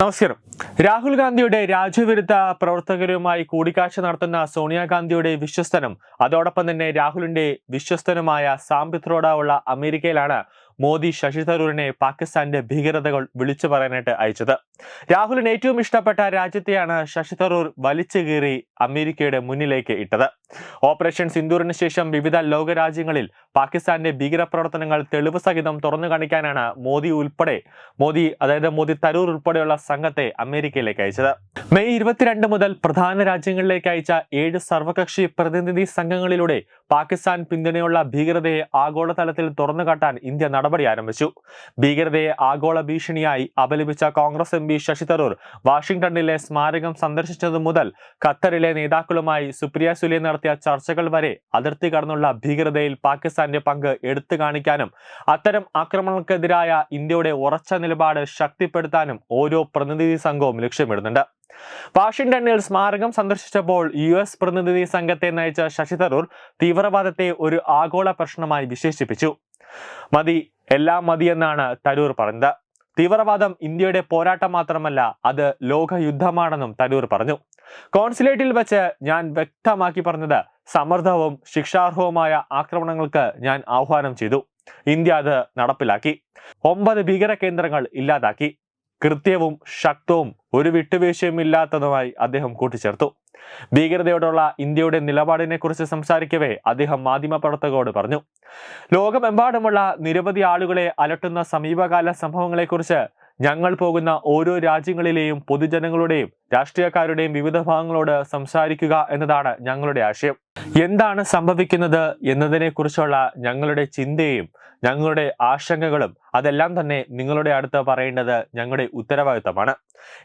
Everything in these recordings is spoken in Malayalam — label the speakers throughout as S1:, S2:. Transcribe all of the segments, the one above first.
S1: നമസ്കാരം. രാഹുൽ ഗാന്ധിയുടെ രാജ്യവിരുദ്ധ പ്രവർത്തകരുമായി കൂടിക്കാഴ്ച നടത്തുന്ന സോണിയാഗാന്ധിയുടെ വിശ്വസ്തനും അതോടൊപ്പം തന്നെ രാഹുലിന്റെ വിശ്വസ്തനുമായ സാം പിത്രോഡ ഉള്ള അമേരിക്കയിലാണ് മോദി ശശി തരൂരിനെ പാകിസ്ഥാന്റെ ഭീകരതകൾ വിളിച്ചു പറയാനായിട്ട് അയച്ചത്. രാഹുലിന് ഏറ്റവും ഇഷ്ടപ്പെട്ട രാജ്യത്തെയാണ് ശശി തരൂർ വലിച്ചു കീറി അമേരിക്കയുടെ മുന്നിലേക്ക് ഇട്ടത്. ഓപ്പറേഷൻ സിന്ദൂറിന് ശേഷം വിവിധ ലോകരാജ്യങ്ങളിൽ പാകിസ്ഥാന്റെ ഭീകരപ്രവർത്തനങ്ങൾ തെളിവ് സഹിതം തുറന്നു കാണിക്കാനാണ് മോദി ഉൾപ്പെടെ മോദി അതായത് മോദി തരൂർ ഉൾപ്പെടെയുള്ള സംഘത്തെ അമേരിക്കയിലേക്ക് അയച്ചത്. മെയ് ഇരുപത്തിരണ്ട് മുതൽ പ്രധാന രാജ്യങ്ങളിലേക്ക് അയച്ച ഏഴ് സർവകക്ഷി പ്രതിനിധി സംഘങ്ങളിലൂടെ പാകിസ്ഥാൻ പിന്തുണയുള്ള ഭീകരതയെ ആഗോളതലത്തിൽ തുറന്നുകാട്ടാൻ ഇന്ത്യ നടപടി ആരംഭിച്ചു. ഭീകരതയെ ആഗോള ഭീഷണിയായി അപലപിച്ച കോൺഗ്രസ് എം പി ശശി തരൂർ വാഷിംഗ്ടണിലെ സ്മാരകം സന്ദർശിച്ചതു മുതൽ ഖത്തറിലെ നേതാക്കളുമായി സുപ്രിയ സുലെ നടത്തിയ ചർച്ചകൾ വരെ അതിർത്തി കടന്നുള്ള ഭീകരതയിൽ പാകിസ്ഥാന്റെ പങ്ക് എടുത്തു കാണിക്കാനും അത്തരം ആക്രമണങ്ങൾക്കെതിരായ ഇന്ത്യയുടെ ഉറച്ച നിലപാട് ശക്തിപ്പെടുത്താനും ഓരോ പ്രതിനിധി സംഘവും ലക്ഷ്യമിടുന്നുണ്ട്. വാഷിംഗ്ടണിൽ സ്മാരകം സന്ദർശിച്ചപ്പോൾ യു എസ് പ്രതിനിധി സംഘത്തെ നയിച്ച ശശി തരൂർ തീവ്രവാദത്തെ ഒരു ആഗോള പ്രശ്നമായി വിശേഷിപ്പിച്ചു. മതി എല്ലാം മതിയെന്നാണ് തരൂർ പറഞ്ഞത്. തീവ്രവാദം ഇന്ത്യയുടെ പോരാട്ടം മാത്രമല്ല അത് ലോകയുദ്ധമാണെന്നും തരൂർ പറഞ്ഞു. കോൺസുലേറ്റിൽ വെച്ച് ഞാൻ വ്യക്തമാക്കി പറഞ്ഞത് സമർത്ഥവും ശിക്ഷാർഹവുമായ ആക്രമണങ്ങൾക്ക് ഞാൻ ആഹ്വാനം ചെയ്തു. ഇന്ത്യ അത് നടപ്പിലാക്കി. ഒമ്പത് ഭീകര കേന്ദ്രങ്ങൾ ഇല്ലാതാക്കി. കൃത്യവും ശക്തവും ഒരു വിട്ടുവീഴ്ചയും ഇല്ലാത്തതുമായി അദ്ദേഹം കൂട്ടിച്ചേർത്തു. ഭീകരതയോടുള്ള ഇന്ത്യയുടെ നിലപാടിനെക്കുറിച്ച് സംസാരിക്കവേ അദ്ദേഹം മാധ്യമപ്രവർത്തകരോട് പറഞ്ഞു. ലോകമെമ്പാടുമുള്ള നിരവധി ആളുകളെ അലട്ടുന്ന സമീപകാല സംഭവങ്ങളെക്കുറിച്ച് ഞങ്ങൾ പോകുന്ന ഓരോ രാജ്യങ്ങളിലെയും പൊതുജനങ്ങളുടെയും രാഷ്ട്രീയക്കാരുടെയും വിവിധ ഭാഗങ്ങളോട് സംസാരിക്കുക എന്നതാണ് ഞങ്ങളുടെ ആശയം. എന്താണ് സംഭവിക്കുന്നത് എന്നതിനെക്കുറിച്ചുള്ള ഞങ്ങളുടെ ചിന്തയും ഞങ്ങളുടെ ആശങ്കകളും അതെല്ലാം തന്നെ നിങ്ങളുടെ അടുത്ത് പറയേണ്ടത് ഞങ്ങളുടെ ഉത്തരവാദിത്തമാണ്.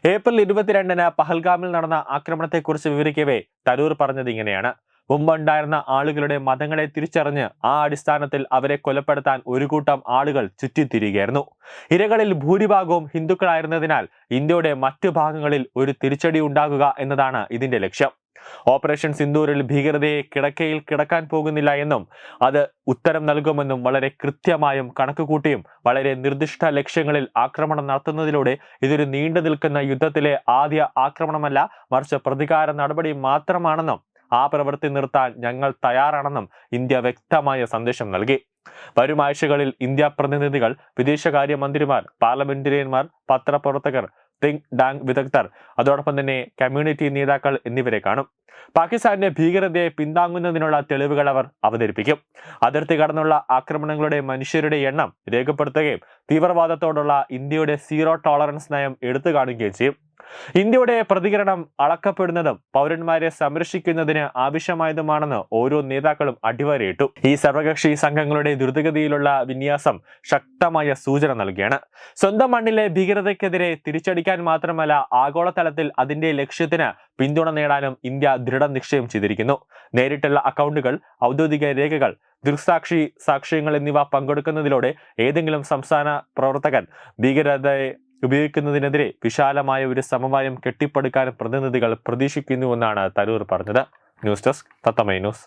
S1: ഏപ്രിൽ ഇരുപത്തിരണ്ടിന് പഹൽഗാമിൽ നടന്ന ആക്രമണത്തെക്കുറിച്ച് വിവരിക്കവേ തരൂർ പറഞ്ഞത് ഇങ്ങനെയാണ്. മുമ്പുണ്ടായിരുന്ന ആളുകളുടെ മതങ്ങളെ തിരിച്ചറിഞ്ഞ് ആ അടിസ്ഥാനത്തിൽ അവരെ കൊലപ്പെടുത്താൻ ഒരു കൂട്ടം ആളുകൾ ചുറ്റിത്തിരികയായിരുന്നു. ഇരകളിൽ ഭൂരിഭാഗവും ഹിന്ദുക്കളായിരുന്നതിനാൽ ഇന്ത്യയുടെ മറ്റു ഭാഗങ്ങളിൽ ഒരു തിരിച്ചടി ഉണ്ടാകുക എന്നതാണ് ഇതിന്റെ ലക്ഷ്യം. ഓപ്പറേഷൻ സിന്ദൂരിൽ ഭീകരതയെ കിടക്കയിൽ കിടക്കാൻ പോകുന്നില്ല എന്നും അത് ഉത്തരം നൽകുമെന്നും വളരെ കൃത്യമായും കണക്കുകൂട്ടിയും വളരെ നിർദ്ദിഷ്ട ലക്ഷ്യങ്ങളിൽ ആക്രമണം നടത്തുന്നതിലൂടെ ഇതൊരു നീണ്ടു നിൽക്കുന്ന യുദ്ധത്തിലെ ആദ്യ ആക്രമണമല്ല മറിച്ച് പ്രതികാര നടപടി മാത്രമാണെന്നും ആ പ്രവൃത്തി നിർത്താൻ ഞങ്ങൾ തയ്യാറാണെന്നും ഇന്ത്യ വ്യക്തമായ സന്ദേശം നൽകി. വരും ആഴ്ചകളിൽ ഇന്ത്യ പ്രതിനിധികൾ വിദേശകാര്യ മന്ത്രിമാർ പാർലമെന്റേറിയന്മാർ പത്രപ്രവർത്തകർ തിങ് ഡാങ് വിദഗ്ധർ അതോടൊപ്പം തന്നെ കമ്മ്യൂണിറ്റി നേതാക്കൾ എന്നിവരെ കാണും. പാകിസ്ഥാന്റെ ഭീകരതയെ പിന്താങ്ങുന്നതിനുള്ള തെളിവുകൾ അവർ അവതരിപ്പിക്കും. അതിർത്തി കടന്നുള്ള ആക്രമണങ്ങളുടെ മനുഷ്യരുടെ എണ്ണം രേഖപ്പെടുത്തുകയും തീവ്രവാദത്തോടുള്ള ഇന്ത്യയുടെ സീറോ ടോളറൻസ് നയം എടുത്തു കാണുകയും ചെയ്യും. ഇന്ത്യയുടെ പ്രതികരണം അളക്കപ്പെടുന്നതും പൗരന്മാരെ സംരക്ഷിക്കുന്നതിന് ആവശ്യമായതുമാണെന്ന് ഓരോ നേതാക്കളും അടിവരയിട്ടു. ഈ സർവകക്ഷി സംഘങ്ങളുടെ ദ്രുതഗതിയിലുള്ള വിന്യാസം ശക്തമായ സൂചന നൽകിയാണ്. സ്വന്തം മണ്ണിലെ ഭീകരതയ്ക്കെതിരെ തിരിച്ചടിക്കാൻ മാത്രമല്ല ആഗോളതലത്തിൽ അതിന്റെ ലക്ഷ്യത്തിന് പിന്തുണ നേടാനും ഇന്ത്യ ദൃഢനിശ്ചയം ചെയ്തിരിക്കുന്നു. നേരിട്ടുള്ള അക്കൗണ്ടുകൾ ഔദ്യോഗിക രേഖകൾ ദൃക്സാക്ഷി സാക്ഷ്യങ്ങൾ എന്നിവ പങ്കെടുക്കുന്നതിലൂടെ ഏതെങ്കിലും സംസ്ഥാന പ്രവർത്തകൻ ഭീകരതയെ ഉപയോഗിക്കുന്നതിനെതിരെ വിശാലമായ ഒരു സമവായം കെട്ടിപ്പടുക്കാൻ പ്രതിനിധികൾ പ്രതീക്ഷിക്കുന്നുവെന്നാണ് തരൂർ പറഞ്ഞത്. ന്യൂസ് ഡെസ്ക് തത്തമൈ ന്യൂസ്.